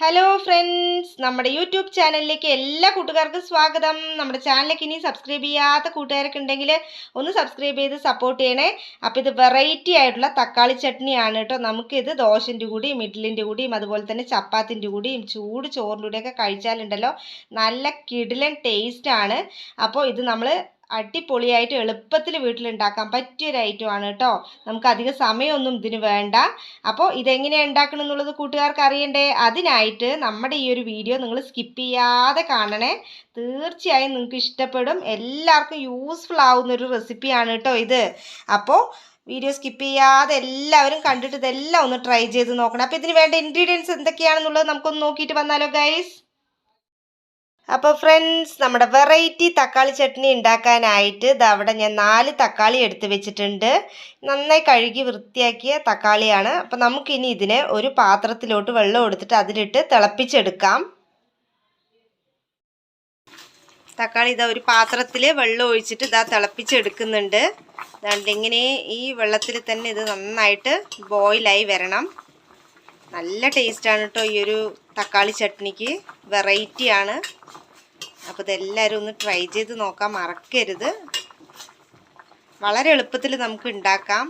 Hello friends നമ്മുടെ YouTube ചാനലിലേക്ക് എല്ലാ കൂട്ടുകാർക്കും സ്വാഗതം. നമ്മുടെ ചാനലിലേക്ക് ഇനി സബ്സ്ക്രൈബ് ചെയ്യാത്ത കൂട്ടുകാരൊക്കെ ഉണ്ടെങ്കിൽ ഒന്ന് സബ്സ്ക്രൈബ് ചെയ്ത് സപ്പോർട്ട് ചെയ്യണേ. അപ്പോൾ ഇത് വെറൈറ്റി ആയിട്ടുള്ള തക്കാളി ചട്നിയാണ് കേട്ടോ. നമുക്കിത് ദോശന്റെ കൂടിയും ഇഡ്ഡലിന്റെ കൂടിയും അതുപോലെ തന്നെ ചപ്പാത്തിന്റെ കൂടിയും ചൂട് ചോറിന്റെ കൂടെയൊക്കെ കഴിച്ചാലുണ്ടല്ലോ. നല്ല കിടിലൻ ടേസ്റ്റാണ് അപ്പോൾ ഇത് നമ്മൾ അടിപൊളിയായിട്ട് എളുപ്പത്തിൽ വീട്ടിലുണ്ടാക്കാൻ പറ്റിയൊരു ഐറ്റമാണ് കേട്ടോ നമുക്ക് അധികം സമയമൊന്നും ഇതിന് വേണ്ട. അപ്പോൾ ഇതെങ്ങനെയാണ് ഉണ്ടാക്കണം എന്നുള്ളത് കൂട്ടുകാർക്ക് അറിയണ്ടേ? അതിനായിട്ട് നമ്മുടെ ഈ ഒരു വീഡിയോ നിങ്ങൾ സ്കിപ്പ് ചെയ്യാതെ കാണണേ. തീർച്ചയായും നിങ്ങൾക്ക് ഇഷ്ടപ്പെടും. എല്ലാവർക്കും യൂസ്ഫുൾ ആവുന്ന ഒരു റെസിപ്പിയാണ് കേട്ടോ ഇത്. അപ്പോൾ വീഡിയോ സ്കിപ്പ് ചെയ്യാതെ എല്ലാവരും കണ്ടിട്ട് ഇതെല്ലാം ഒന്ന് ട്രൈ ചെയ്ത് നോക്കണം. അപ്പോൾ ഇതിന് വേണ്ട ഇൻഗ്രീഡിയൻസ് എന്തൊക്കെയാണെന്നുള്ളത് നമുക്കൊന്ന് നോക്കിയിട്ട് വന്നാലോ ഗൈസ് അപ്പോൾ ഫ്രണ്ട്സ് നമ്മുടെ വെറൈറ്റി തക്കാളി ചട്നി ഉണ്ടാക്കാനായിട്ട് ഇത് അവിടെ ഞാൻ നാല് തക്കാളി എടുത്ത് വെച്ചിട്ടുണ്ട്. നന്നായി കഴുകി വൃത്തിയാക്കിയ തക്കാളിയാണ്. അപ്പോൾ നമുക്കിനി ഇതിനെ ഒരു പാത്രത്തിലോട്ട് വെള്ളം എടുത്തിട്ട് അതിലിട്ട് തിളപ്പിച്ചെടുക്കാം. തക്കാളി ഇതാ ഒരു പാത്രത്തിൽ വെള്ളം ഒഴിച്ചിട്ട് ഇതാ തിളപ്പിച്ചെടുക്കുന്നുണ്ട്. അതുകൊണ്ട് ഇങ്ങനെ ഈ വെള്ളത്തിൽ തന്നെ ഇത് നന്നായിട്ട് ബോയിലായി വരണം. നല്ല ടേസ്റ്റാണ് കേട്ടോ ഈ ഒരു തക്കാളി ചട്നിക്ക്. വെറൈറ്റിയാണ് അപ്പോൾ ഇതെല്ലാവരും ഒന്ന് ട്രൈ ചെയ്ത് നോക്കാൻ മറക്കരുത്. വളരെ എളുപ്പത്തിൽ നമുക്ക് ഉണ്ടാക്കാം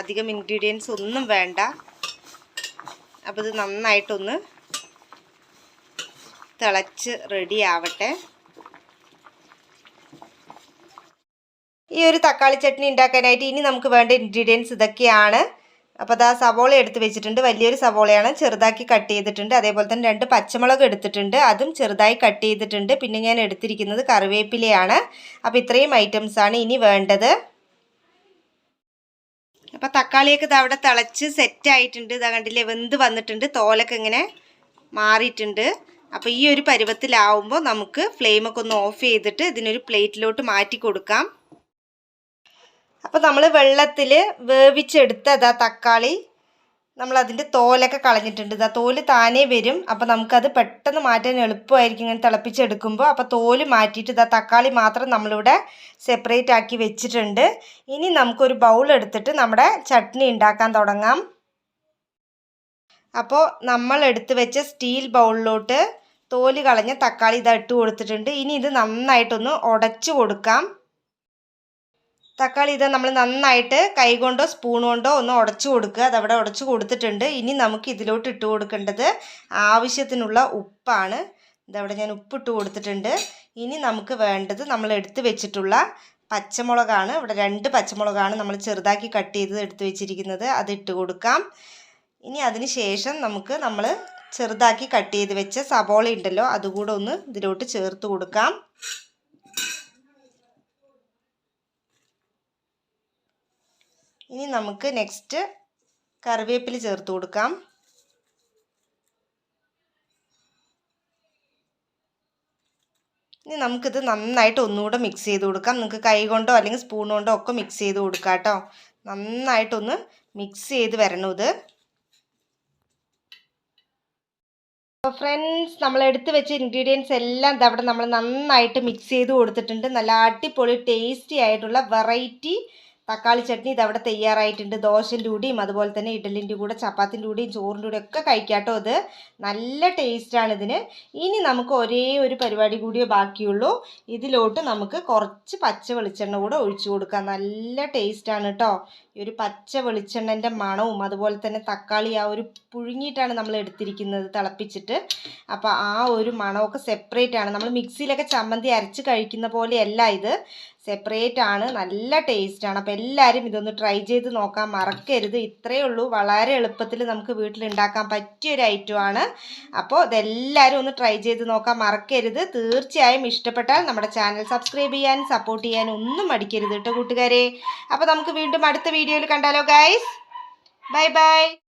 അധികം ഇൻഗ്രീഡിയൻസ് ഒന്നും വേണ്ട. അപ്പോൾ ഇത് നന്നായിട്ടൊന്ന് തിളച്ച് റെഡി ആവട്ടെ. ഈ ഒരു തക്കാളി ചട്നി ഉണ്ടാക്കാനായിട്ട് ഇനി നമുക്ക് വേണ്ട ഇൻഗ്രീഡിയൻസ് ഇതൊക്കെയാണ്. അപ്പോൾ അതാ സവോള എടുത്ത് വെച്ചിട്ടുണ്ട്. വലിയൊരു സവോളയാണ് ചെറുതാക്കി കട്ട് ചെയ്തിട്ടുണ്ട്. അതേപോലെ തന്നെ രണ്ട് പച്ചമുളക് എടുത്തിട്ടുണ്ട്. അതും ചെറുതായി കട്ട് ചെയ്തിട്ടുണ്ട്. പിന്നെ ഞാൻ എടുത്തിരിക്കുന്നത് കറിവേപ്പിലയാണ്. അപ്പോൾ ഇത്രയും ഐറ്റംസാണ് ഇനി വേണ്ടത്. അപ്പോൾ തക്കാളിയൊക്കെ ഇത് അവിടെ തിളച്ച് സെറ്റ് ആയിട്ടുണ്ട്. ഇതാ കണ്ടില്ലേ വെന്ത് വന്നിട്ടുണ്ട്. തോലൊക്കെ ഇങ്ങനെ മാറിയിട്ടുണ്ട്. അപ്പോൾ ഈ ഒരു പരുവത്തിലാവുമ്പോൾ നമുക്ക് ഫ്ലെയിമൊക്കെ ഒന്ന് ഓഫ് ചെയ്തിട്ട് ഇതിനൊരു പ്ലേറ്റിലോട്ട് മാറ്റി കൊടുക്കാം. അപ്പോൾ നമ്മൾ വെള്ളത്തിൽ വേവിച്ചെടുത്ത അതാ തക്കാളി നമ്മൾ അതിന്റെ തോലൊക്കെ കളഞ്ഞിട്ടുണ്ട്. ഇതാ തോൽ താനേ വരും. അപ്പോൾ നമുക്കത് പെട്ടെന്ന് മാറ്റാൻ എളുപ്പമായിരിക്കും ഇങ്ങനെ തിളപ്പിച്ചെടുക്കുമ്പോൾ അപ്പോൾ തോൽ മാറ്റിയിട്ട് ഇതാ തക്കാളി മാത്രം നമ്മളിവിടെ സെപ്പറേറ്റ് ആക്കി വെച്ചിട്ടുണ്ട്. ഇനി നമുക്കൊരു ബൗൾ എടുത്തിട്ട് നമ്മുടെ ചട്നി ഉണ്ടാക്കാൻ തുടങ്ങാം. അപ്പോൾ നമ്മൾ എടുത്ത് വെച്ച സ്റ്റീൽ ബൗളിലോട്ട് തോൽ കളഞ്ഞ തക്കാളി ഇതാ ഇട്ട് കൊടുത്തിട്ടുണ്ട്. ഇനി ഇത് നന്നായിട്ടൊന്ന് ഉടച്ചു കൊടുക്കാം. തക്കാളി ഇത് നമ്മൾ നന്നായിട്ട് കൈ കൊണ്ടോ സ്പൂൺ കൊണ്ടോ ഒന്ന് ഉടച്ചു കൊടുക്കുക. അതവിടെ ഉടച്ചു കൊടുത്തിട്ടുണ്ട്. ഇനി നമുക്ക് ഇതിലോട്ട് ഇട്ട് കൊടുക്കേണ്ടത് ആവശ്യത്തിനുള്ള ഉപ്പാണ്. ഇതവിടെ ഞാൻ ഉപ്പിട്ട് കൊടുത്തിട്ടുണ്ട്. ഇനി നമുക്ക് വേണ്ടത് നമ്മൾ എടുത്ത് വെച്ചിട്ടുള്ള പച്ചമുളകാണ്. ഇവിടെ രണ്ട് പച്ചമുളകാണ് നമ്മൾ ചെറുതാക്കി കട്ട് ചെയ്ത് എടുത്ത് വെച്ചിരിക്കുന്നത്. അത് ഇട്ട് കൊടുക്കാം. ഇനി അതിന് ശേഷം നമുക്ക് നമ്മൾ ചെറുതാക്കി കട്ട് ചെയ്ത് വെച്ച സബോള ഉണ്ടല്ലോ അതുകൂടെ ഒന്ന് ഇതിലോട്ട് ചേർത്ത് കൊടുക്കാം. ഇനി നമുക്ക് നെക്സ്റ്റ് കറിവേപ്പില ചേർത്ത് കൊടുക്കാം. ഇനി നമുക്കിത് നന്നായിട്ട് ഒന്നുകൂടെ മിക്സ് ചെയ്ത് കൊടുക്കാം. നിങ്ങൾക്ക് കൈ കൊണ്ടോ അല്ലെങ്കിൽ സ്പൂൺ കൊണ്ടോ ഒക്കെ മിക്സ് ചെയ്ത് കൊടുക്കാം കേട്ടോ നന്നായിട്ടൊന്ന് മിക്സ് ചെയ്ത് വരണം ഇത്. അപ്പോൾ ഫ്രണ്ട്സ് നമ്മൾ എടുത്ത് വെച്ച ഇൻഗ്രീഡിയൻസ് എല്ലാം ഇതവിടെ നമ്മൾ നന്നായിട്ട് മിക്സ് ചെയ്ത് കൊടുത്തിട്ടുണ്ട്. നല്ല അടിപൊളി ടേസ്റ്റി ആയിട്ടുള്ള വെറൈറ്റി തക്കാളി ചട്നി ഇതവിടെ തയ്യാറായിട്ടുണ്ട്. ദോശന്റെ കൂടിയും അതുപോലെ തന്നെ ഇഡലിന്റെ കൂടെ ചപ്പാത്തിന്റെ കൂടിയും ചോറിന്റെ കൂടെ ഒക്കെ കഴിക്കാട്ടോ ഇത്. നല്ല ടേസ്റ്റാണ് ഇതിന്. ഇനി നമുക്ക് ഒരേ ഒരു പരിപാടി കൂടിയേ ബാക്കിയുള്ളൂ. ഇതിലോട്ട് നമുക്ക് കുറച്ച് പച്ച വെളിച്ചെണ്ണ കൂടെ ഒഴിച്ചു കൊടുക്കാം. നല്ല ടേസ്റ്റാണ് കേട്ടോ ഈ ഒരു പച്ച വെളിച്ചെണ്ണന്റെ മണവും അതുപോലെ തന്നെ തക്കാളി ആ ഒരു പുഴുങ്ങിയിട്ടാണ് നമ്മൾ എടുത്തിരിക്കുന്നത് തിളപ്പിച്ചിട്ട്. അപ്പോൾ ആ ഒരു മണമൊക്കെ സെപ്പറേറ്റ് ആണ്. നമ്മൾ മിക്സിയിലൊക്കെ ചമ്മന്തി അരച്ച് കഴിക്കുന്ന പോലെയല്ല ഇത്. സെപ്പറേറ്റ് ആണ്. നല്ല ടേസ്റ്റാണ് അപ്പോൾ എല്ലാവരും ഇതൊന്ന് ട്രൈ ചെയ്ത് നോക്കാൻ മറക്കരുത്. ഇത്രയേ ഉള്ളൂ. വളരെ എളുപ്പത്തിൽ നമുക്ക് വീട്ടിൽ ഉണ്ടാക്കാൻ പറ്റിയൊരു ഐറ്റമാണ് അപ്പോൾ ഇതെല്ലാവരും ഒന്ന് ട്രൈ ചെയ്ത് നോക്കാൻ മറക്കരുത്. തീർച്ചയായും ഇഷ്ടപ്പെട്ടാൽ നമ്മുടെ ചാനൽ സബ്സ്ക്രൈബ് ചെയ്യാനും സപ്പോർട്ട് ചെയ്യാനും ഒന്നും മടിക്കരുത് കേട്ടോ കൂട്ടുകാരെ. അപ്പോൾ നമുക്ക് വീണ്ടും അടുത്ത വീഡിയോയിൽ കണ്ടാലോ ഗൈസ് ബൈ ബൈ